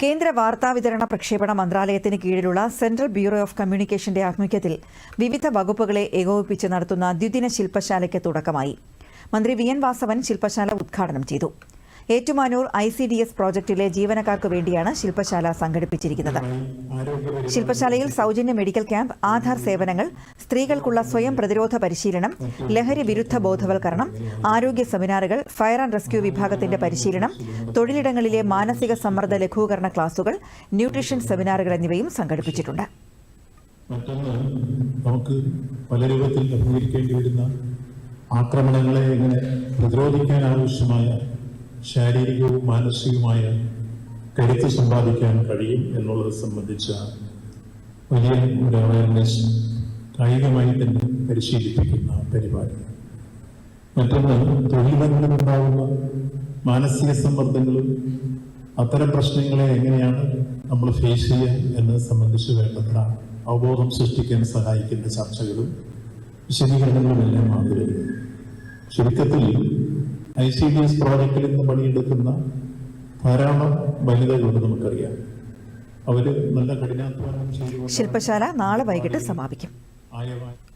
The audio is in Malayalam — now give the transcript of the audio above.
കേന്ദ്ര വാർത്താവിതരണ പ്രക്ഷേപണ മന്ത്രാലയത്തിന് കീഴിലുള്ള സെൻട്രൽ ബ്യൂറോ ഓഫ് കമ്മ്യൂണിക്കേഷന്റെ ആഭിമുഖ്യത്തിൽ വിവിധ വകുപ്പുകളെ ഏകോപിപ്പിച്ച് നടത്തുന്ന ദ്വിദിന ശില്പശാലയ്ക്ക് തുടക്കമായി. മന്ത്രി വി എൻ വാസവൻ ശില്പശാല ഉദ്ഘാടനം ചെയ്തു. Ettumanoor I C D S പ്രോജക്റ്റിലെ ജീവനക്കാർക്ക് വേണ്ടിയാണ് ശില്പശാല സംഘടിപ്പിച്ചിരിക്കുന്നത്. ശില്പശാലയിൽ സൗജന്യ മെഡിക്കൽ ക്യാമ്പ് ആധാർ സേവനങ്ങൾ സ്ത്രീകൾക്കുള്ള സ്വയം പ്രതിരോധ പരിശീലനം ലഹരി വിരുദ്ധ ബോധവൽക്കരണം ആരോഗ്യ സെമിനാറുകൾ ഫയർ ആൻഡ് റെസ്ക്യൂ വിഭാഗത്തിന്റെ പരിശീലനം തൊഴിലിടങ്ങളിലെ മാനസിക സമ്മർദ്ദ ലഘൂകരണ ക്ലാസുകൾ ന്യൂട്രീഷൻ സെമിനാറുകൾ എന്നിവയും സംഘടിപ്പിച്ചിട്ടുണ്ട്. നമുക്ക് പല രൂപത്തിൽ അഭിമുഖീകരിക്കേണ്ടി വരുന്ന ആക്രമണങ്ങളെ എങ്ങനെ പ്രതിരോധിക്കാൻ ആവശ്യമായ ശാരീരികവും മാനസികവുമായ കരുത്ത് സമ്പാദിക്കാൻ കഴിയും എന്നുള്ളത് സംബന്ധിച്ച വലിയ ഒരു അവയർനെസ് കായികമായി തന്നെ പരിശീലിപ്പിക്കുന്ന പരിപാടി. മറ്റൊന്ന് തൊഴിൽ മാനസിക സമ്മർദ്ദങ്ങളും അത്തരം പ്രശ്നങ്ങളെ എങ്ങനെയാണ് നമ്മൾ ഫേസ് ചെയ്യുക എന്നത് സംബന്ധിച്ച് വേണ്ടത്ര അവബോധം സൃഷ്ടിക്കാൻ സഹായിക്കുന്ന ചർച്ചകളും വിശദീകരണങ്ങളും എല്ലാം ആഗ്രഹിക്കുന്നു. ചുരുക്കത്തിൽ ഐ സി ഡി എസ് പ്രോജക്റ്റിൽ നിന്ന് പണിയെടുക്കുന്ന ധാരാളം വനിതകളുണ്ട് നമുക്കറിയാം. അവർ നല്ല കഠിനാധ്വാനം ശില്പശാല നാളെ വൈകിട്ട് സമാപിക്കും. Bay bay.